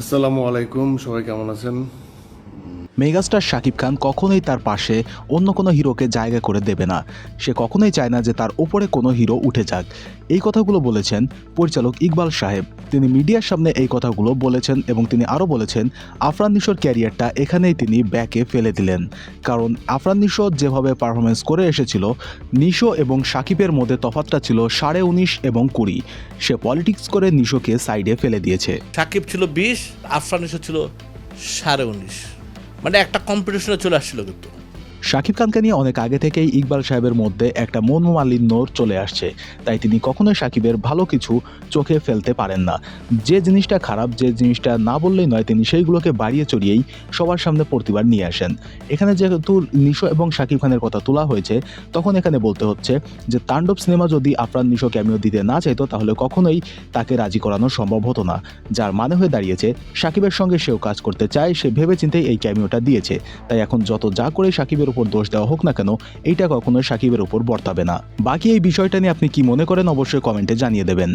আসসালামু আলাইকুম, সবাই কেমন আছেন? মেগাস্টার শাকিব খান কখনোই তার পাশে অন্য কোনো হিরোকে জায়গা করে দেবে না। সে কখনোই চায় না যে তার ওপরে কোনো হিরো উঠে যাক। এই কথাগুলো বলেছেন পরিচালক ইকবাল সাহেব। তিনি মিডিয়ার সামনে এই কথাগুলো বলেছেন এবং তিনি আরও বলেছেন, আফরান নিশোর ক্যারিয়ারটা এখানেই তিনি ব্যাকে ফেলে দিলেন। কারণ আফরান নিশো যেভাবে পারফরমেন্স করে এসেছিল, নিশো এবং সাকিবের মধ্যে তফাতটা ছিল সাড়ে উনিশ এবং কুড়ি। সে পলিটিক্স করে নিশোকে সাইডে ফেলে দিয়েছে। সাকিব ছিল বিশ, আফরান ইসো ছিল সাড়ে উনিশ। মানে একটা কম্পিটিশনে চলে আসছিল কিন্তু। শাকিব খানকে নিয়ে অনেক আগে থেকেই ইকবাল সাহেবের মধ্যে একটা মনোমালিন্য চলে আসছে। তাই তিনি কখনোই সাকিবের ভালো কিছু চোখে ফেলতে পারেন না। যে জিনিসটা খারাপ, যে জিনিসটা না বললেই নয়, তিনি সেইগুলোকে বাড়িয়ে চড়িয়েই সবার সামনে প্রতিবার নিয়ে আসেন। এখানে যেহেতু নিশো এবং শাকিব খানের কথা তোলা হয়েছে, তখন এখানে বলতে হচ্ছে যে, তাণ্ডব সিনেমা যদি আফরান নিশো ক্যামিও দিতে না চাইতো, তাহলে কখনোই তাকে রাজি করানো সম্ভব হতো না। যার মানে হয়ে দাঁড়িয়েছে সাকিবের সঙ্গে সেও কাজ করতে চায়, সে ভেবেচিন্তেই এই ক্যামিওটা দিয়েছে। তাই এখন যত যা করে সাকিবের উপর দোষ দেওয়া হোক না কেন, এইটা কখনোই সাকিবের উপর বর্তাবে না। বাকি এই বিষয়টা নিয়ে আপনি কি মনে করেন অবশ্যই কমেন্টে জানিয়ে দেবেন।